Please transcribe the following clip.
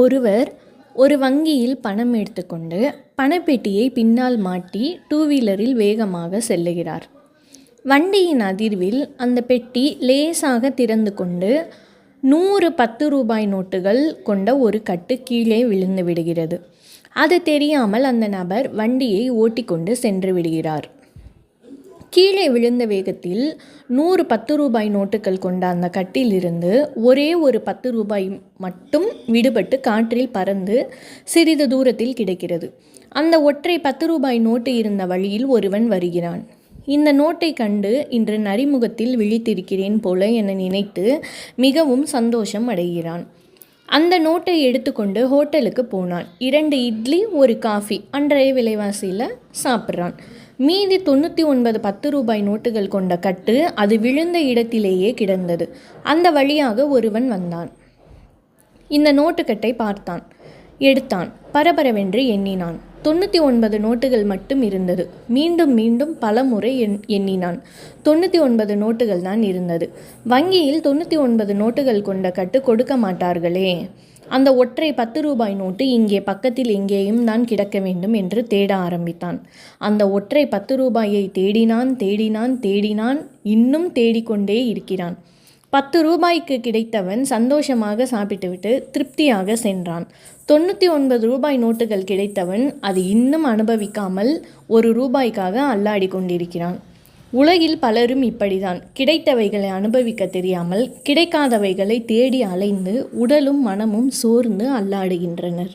ஒருவர் ஒரு வங்கியில் பணம் எடுத்துக்கொண்டு பணப்பெட்டியை பின்னால் மாட்டி டூ வீலரில் வேகமாக செல்லுகிறார். வண்டியின் அதிர்வில் அந்த பெட்டி லேசாக திறந்து கொண்டு நூறு பத்து ரூபாய் நோட்டுகள் கொண்ட ஒரு கட்டு கீழே விழுந்து விடுகிறது. அது தெரியாமல் அந்த நபர் வண்டியை ஓட்டிக்கொண்டு சென்று விடுகிறார். கீழே விழுந்த வேகத்தில் நூறு பத்து ரூபாய் நோட்டுகள் கொண்ட அந்த கட்டிலிருந்து ஒரே ஒரு பத்து ரூபாய் மட்டும் விடுபட்டு காற்றில் பறந்து சிறிது தூரத்தில் கிடக்கிறது. அந்த ஒற்றை பத்து ரூபாய் நோட்டு இருந்த வழியில் ஒருவன் வருகிறான். இந்த நோட்டை கண்டு இன்று நரிமுகத்தில் விழித்திருக்கிறேன் போல என நினைத்து மிகவும் சந்தோஷம் அடைகிறான். அந்த நோட்டை எடுத்துக்கொண்டு ஹோட்டலுக்கு போனான். இரண்டு இட்லி ஒரு காஃபி அன்றைய விலைவாசியில் சாப்பிட்றான் மீதி தொண்ணூற்றி ஒன்பது பத்து ரூபாய் நோட்டுகள் கொண்ட கட்டு அது விழுந்த இடத்திலேயே கிடந்தது. அந்த வழியாக ஒருவன் வந்தான். இந்த நோட்டுக்கட்டை பார்த்தான். எடுத்தான். பரபரவென்று எண்ணினான். தொண்ணூற்றி ஒன்பது நோட்டுகள் மட்டும் இருந்தது. மீண்டும் மீண்டும் பல முறை எண் எண்ணினான். தொண்ணூற்றி ஒன்பது நோட்டுகள் தான் இருந்தது. வங்கியில் தொண்ணூற்றி ஒன்பது நோட்டுகள் கொண்ட கட்டு கொடுக்க மாட்டார்களே. அந்த ஒற்றை பத்து ரூபாய் நோட்டு இங்கே பக்கத்தில் எங்கேயும் தான் கிடக்க வேண்டும் என்று தேட ஆரம்பித்தான். அந்த ஒற்றை பத்து ரூபாயை தேடினான் தேடினான் தேடினான் இன்னும் தேடிக்கொண்டே இருக்கிறான். பத்து ரூபாய்க்கு கிடைத்தவன் சந்தோஷமாக சாப்பிட்டுவிட்டு திருப்தியாக சென்றான். தொண்ணூற்றி ஒன்பது ரூபாய் நோட்டுகள் கிடைத்தவன் அது இன்னும் அனுபவிக்காமல் ஒரு ரூபாய்க்காக அல்லாடி கொண்டிருக்கிறான். உலகில் பலரும் இப்படிதான் கிடைத்தவைகளை அனுபவிக்கத் தெரியாமல் கிடைக்காதவைகளை தேடி அலைந்து உடலும் மனமும் சோர்ந்து அல்லாடுகின்றனர்.